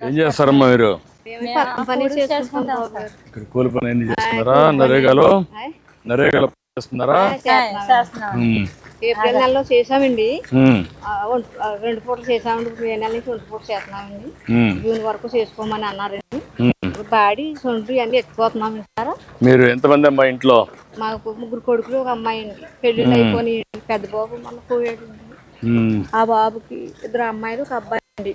ఏం చేస్తారమ్మా మీరు? పని చేసుకుంటాం. సార్ ఇక్కడ కూలి పని ఎన్ని చేస్తున్నారా? నరేగాలో? నరేగాలో చేస్తున్నారా? ఏప్రిల్ నెలలో చేసామండి రెండు పూటలు చేసామండి మే నెల నుంచి ఒంటి పూట చేస్తున్నామండి. జూన్ వరకు చేసుకోమని అన్నారండి. బాడీ సొంటు అన్ని ఎత్తుకోతున్నాం సార్ మీరు ఎంతమంది అమ్మా ఇంట్లో? మాకు ముగ్గురు కొడుకులు ఒక అమ్మాయి అండి. పెళ్ళిళ్ళు అయిపోయి పెద్ద బాబు మన పోయాడు ఆ బాబుకి ఇద్దరు అమ్మాయిలు ఒక అబ్బాయి అండి.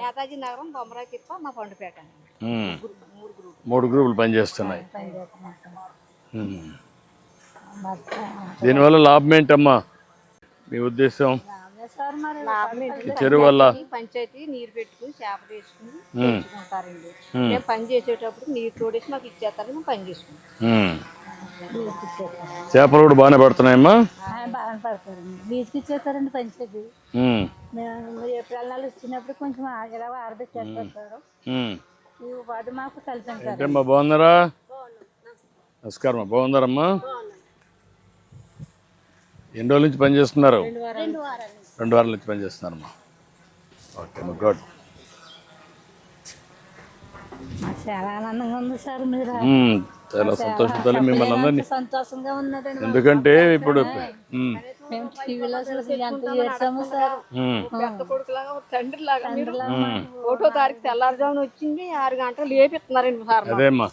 నేతాజీ నగరం బొమ్మరాయి తిప్ప మా పండుపేట. మూడు గ్రూపులు. పనిచేస్తున్నాయి. దీనివల్ల లాభం ఏంటమ్మా? మీ ఉద్దేశం? చెరువు వల్ల? పంచాయతీ నీరు పెట్టుకుని చేప వేసుకుని. పెంచుకుంటారండి. మేము పని చేసేటప్పుడు నీరు తోడేసి మాకు ఇచ్చేస్తారు మేము పని చేసుకుంటాం. చేపలు కూడా బాగానే పడుతున్నాయమ్మా? ఆయన బాగా పడతారండి. బీచ్కి ఇచ్చేస్తారండి. మేము ఏప్రిల్ నెల వచ్చినప్పుడు కొంచెం ఇలా ఉమ్. ఈ వాటి మాకు కలిసి ఏంటమ్మా బాగున్నారా? నమస్కారం బాగున్నారమ్మా? ఎన్ని రోజుల నుంచి పని చేస్తున్నారు? రెండు వారాల. నుంచి పని చేస్తున్నారమ్మా. Okay good. చాలా ఆనందంగా ఉంది సార్ మీరు చాలా సంతోషంతో మిమ్మల్ని అందరినీ సంతోషంగా ఉన్నదండి ఎందుకంటే ఇప్పుడు ఉమ్. మేము. టీవీలో చూసి ఎంత చేసాము సార్. ఉమ్. పెద్ద కొడుకులాగా ఒక తండ్రి లాగా మీరు ఒకటో తారీఖు తెల్లారుజామున వచ్చింది ఆరు గంటలు లేపిస్తున్నారండి సార్ అదే అమ్మా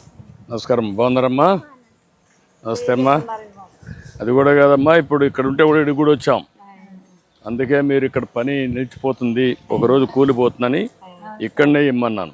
నమస్కారం. బాగున్నారమ్మా? నమస్తే అమ్మా. అది కూడా కాదమ్మా ఇప్పుడు ఇక్కడ ఉంటే కూడా ఇక్కడికి కూడా వచ్చాం. అందుకే మీరు ఇక్కడ పని నిలిచిపోతుంది. ఒకరోజు కూలిపోతుందని ఇక్కడనే ఇమ్మన్నాను.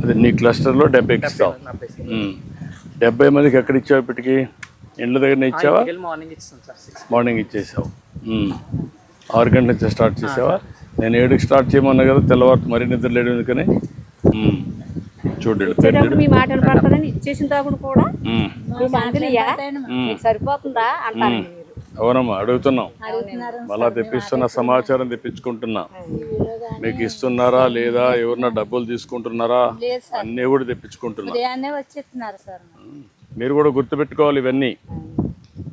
అదే నీ క్లస్టర్లో డెబ్బైకి ఇస్తావు డెబ్బై. డెబ్బై మందికి ఎక్కడ ఇచ్చావు ఇప్పటికి? ఇండ్ల దగ్గర ఇచ్చావా? మార్నింగ్ ఇచ్చేసావు. ఆరు గంటల నుంచి స్టార్ట్ చేసావా? నేను ఏడుకి స్టార్ట్ చేయమన్నా కదా తెల్లవారు మరీ నిద్ర లేడు ఎందుకని? ఉమ్. చూడు వీళ్ళ పేరు ఇచ్చేటప్పుడు మీ మాట వినపడుతుందని ఇచ్చేసిన తర్వాత కూడా సరిపోతుందా అవునమ్మా అడుగుతున్నాం. అడుగుతున్నారు మళ్ళా తెప్పిస్తున్న సమాచారం తెప్పించుకుంటున్నా. మీకు ఇస్తున్నారా లేదా? ఎవరన్నా డబ్బులు తీసుకుంటున్నారా? అన్నీ కూడా తెప్పించుకుంటున్నా ఉదయాన్నే వచ్చేస్తున్నారు సార్. మీరు కూడా గుర్తుపెట్టుకోవాలి ఇవన్నీ.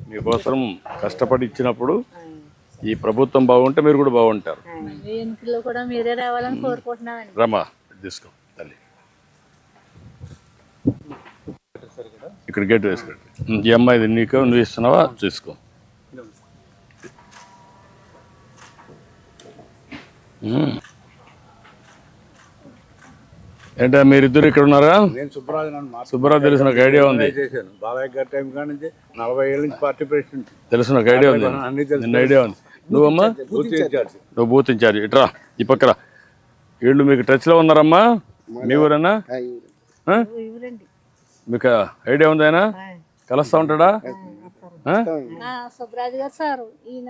మీకోసం కష్టపడి ఇచ్చినప్పుడు ఈ ప్రభుత్వం బాగుంటే మీరు కూడా బాగుంటారు. మీ ఇంట్లో కూడా మీరే రావాలని కోరుకుంటున్నామండి. రమ్మా ఇది తీసుకో తల్లి. ఇక్కడ గేట్ వేసుకోండి. ఈ అమ్మాయి నీకు నువ్వు ఇస్తున్నావా? చూసుకో ఉమ్. ఏంటా మీరిద్దరు ఇక్కడ ఉన్నారా నేను సుబ్బరాజు సుబ్బారావు తెలిసిన నాకు ఐడియా ఉంది చేశాను బాలయ్య గారి టైం కాడి నుంచి నలభై ఏళ్ళ నుంచి పార్టీ ప్రెసిడెంట్ తెలిసిన నాకు ఐడియా ఉంది అన్ని తెలుసు. నిన్న ఐడియా ఉంది నువ్వమ్మా బూత్ ఇన్ఛార్జ్ నువ్వు బూత్ ఇన్ఛార్జ్ ఇట్రా ఈ పక్కన వీళ్ళు మీకు టచ్లో ఉన్నారమ్మా మీ ఊరేనా? మీకు ఐడియా ఉంది ఆయన కలుస్తా ఉంటాడా సుబ్బరాజు గారు సార్ ఈయన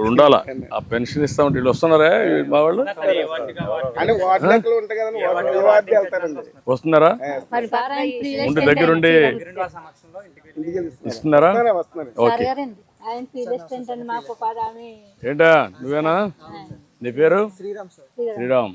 ఇక్కడ ఉండాలా ఆ పెన్షన్ ఇస్తా ఉంటే వీళ్ళు వస్తున్నారా మా వాళ్ళు? వస్తున్నారా? ఉండి దగ్గరుండి ఇస్తున్నారా? వస్తున్నారు ఓకే. ఏంటా? నువ్వేనా? నీ పేరు? శ్రీరామ్ సార్. శ్రీరామ్.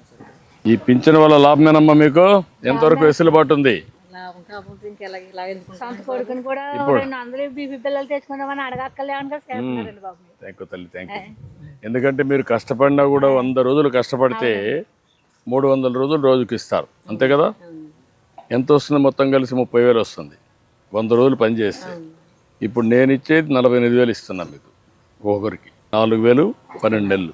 ఈ పింఛన్ వల్ల లాభమేనమ్మా మీకు? ఎంతవరకు వెసులుబాటు ఉంది థ్యాంక్ యూ తల్లి థ్యాంక్ యూ ఎందుకంటే మీరు కష్టపడినా కూడా వంద రోజులు కష్టపడితే మూడు వందల రోజులు రోజుకి ఇస్తారు. అంతే కదా? ఎంత వస్తుంది మొత్తం కలిసి? ముప్పై వేలు వస్తుంది. వంద రోజులు పని చేస్తే. ఇప్పుడు నేను ఇచ్చేది నలభై ఎనిమిది వేలు ఇస్తున్నాను మీకు. ఒక్కొక్కరికి నాలుగు వేలు పన్నెండు నెలలు.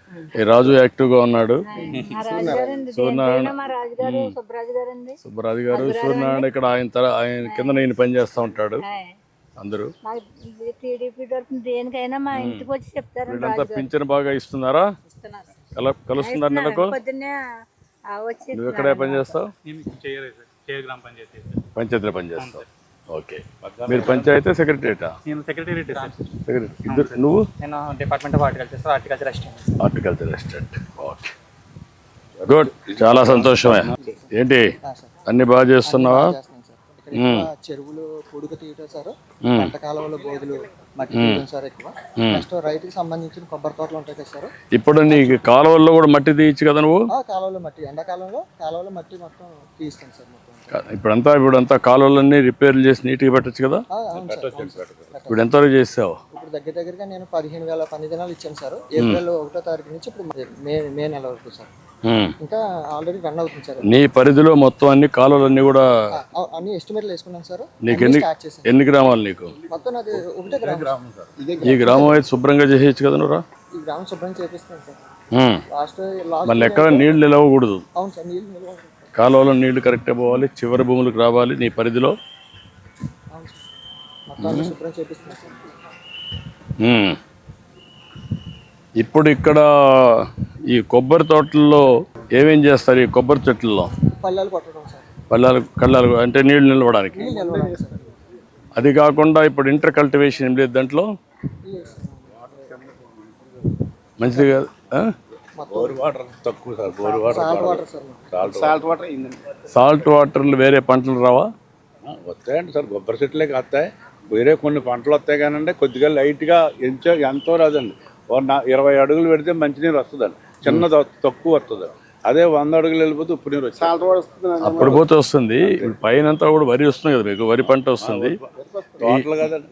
ఈ రాజు యాక్టివ్గా ఉన్నాడు. రాజుగారండి దేనికైనా మా రాజుగారు? సుబ్బరాజు గారు సూర్యనారాయణ ఇక్కడ ఆయన తర ఆయన కింద నేను పని చేస్తూ ఉంటాడు అందరూ. వీళ్ళంతా పింఛన్ బాగా ఇస్తున్నారా? కల కలుస్తున్నారు నెలకు? నువ్వు ఎక్కడే పని చేస్తావు? పంచాయతీలో పని చేస్తావు. ఓకే. మీరు పంచాయతీ సెక్రటరీటా నేను సెక్రటరీ. సెక్రటరీ ఇద్దరు నువ్వు? నేను department of horticulture sir horticulture assistant. Horticulture restaurant okay. Good. చాలా సంతోషమే. ఏంటి? అన్ని బాగా చేస్తున్నావా? చెరువులు పొడుగు తీయటం సార్. పంట కాలంలో బోధులు మట్టి తీయడం సార్ ఎక్కువ. నెక్స్ట్ రైతుకి సంబంధించిన కొబ్బరి తోటలు ఉంటాయి కదా సార్. ఇప్పుడు నీకు కాలువల్లో కూడా మట్టి తీయచ్చు కదా నువ్వు? ఆ కాలువలో మట్టి ఎండాకాలంలో కాలువలో మట్టి మొత్తం తీస్తాం సార్ మొత్తం. ఇప్పుడంతా ఇప్పుడంతా కాలువలన్నీ రిపేర్లు చేసి నీట్గా పెట్టచ్చు కదా. ఇప్పుడు ఎంతవరకు చేసావు? ఇప్పుడు దగ్గర దగ్గరగా నేను పదిహేను వేల పని దినాలు ఇచ్చాను సార్. ఏప్రిల్ ఒకటో తారీఖు నుంచి ఇప్పుడు మే మే నెల వరకు సార్. ఇంకా ఆల్రెడీ రన్ అవుతుంది సార్. నీ పరిధిలో మొత్తం అన్ని కాలువలన్నీ కూడా అన్ని ఎస్టిమేట్లు వేసుకున్నాను సార్. నీకు ఎన్ని ఎన్ని గ్రామాలు నీకు? మొత్తం అది ఒకటే గ్రామం ఈ గ్రామం అయితే శుభ్రంగా చేసేయచ్చు కదా నువ్వురా ఈ గ్రామం శుభ్రం చేపిస్తాను సార్. లాస్ట్ లాస్ట్ మళ్ళీ ఎక్కడ నీళ్ళు నిలవకూడదు. అవును సార్ నీళ్ళు నిల్వ ఉంటుంది. కాలువలో నీళ్ళు కరెక్ట్గా పోవాలి చివరి భూములకు రావాలి నీ పరిధిలో. ఇప్పుడు ఇక్కడ ఈ కొబ్బరి తోటల్లో ఏమేం చేస్తారు ఈ కొబ్బరి చెట్లలో? పల్లెలు కళ్ళాలు అంటే నీళ్ళు నిలవడానికి? అది కాకుండా ఇప్పుడు ఇంటర్ కల్టివేషన్ ఏం లేదు దాంట్లో. మంచిది కాదు? బోర్ వాటర్ తక్కువ sir bore water salt water sir. Salt salt water అయిందండి. సాల్ట్ వాటర్లు వేరే పంటలు రావా? వస్తాయండి సార్ కొబ్బరి చెట్లే వస్తాయి వేరే కొన్ని పంటలు వస్తాయి కానండి కొద్దిగా లైట్గా ఎంచో ఎంతో రాదండి. ఓ నా- ఇరవై అడుగులు పెడితే మంచినీరు వస్తుందండి. చిన్న తక్కువ వస్తుంది. అదే వంద అడుగులు వెళ్ళిపోతే ఉప్పు నీరు వచ్చేది సాల్ట్ వాటర్ వస్తుంది అప్పుడు పోతే వస్తుంది. పైన అంతా కూడా వరి వస్తుంది కదా మీకు వరి పంట వస్తుంది.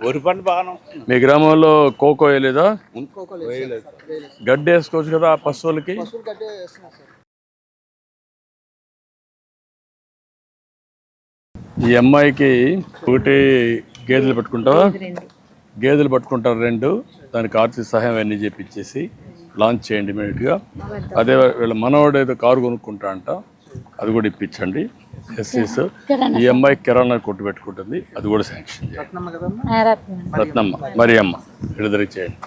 వరి పంట బాగానే మీ గ్రామంలో కోకో వేయలేదా. గడ్డి వేసుకోవచ్చు కదా ఆ పశువులకి? ఈ అమ్మాయికి ఒకటి గేదెలు పెట్టుకుంటావా? గేదెలు పట్టుకుంటారు రెండు. దానికి ఆర్థిక సహాయం అన్నీ చేపించేసి లాంచ్ చేయండి ఇమీడియట్గా. అదే వీళ్ళ మనవాడు ఏదో కారు కొనుక్కుంటా అంట అది కూడా ఇప్పించండి. ఎస్సీస్. ఈ అమ్మాయి కిరాణా కొట్టు పెట్టుకుంటుంది. అది కూడా శాంక్షన్ చేయండి. రత్నమ్మ మరి అమ్మ? విడుదల చేయండి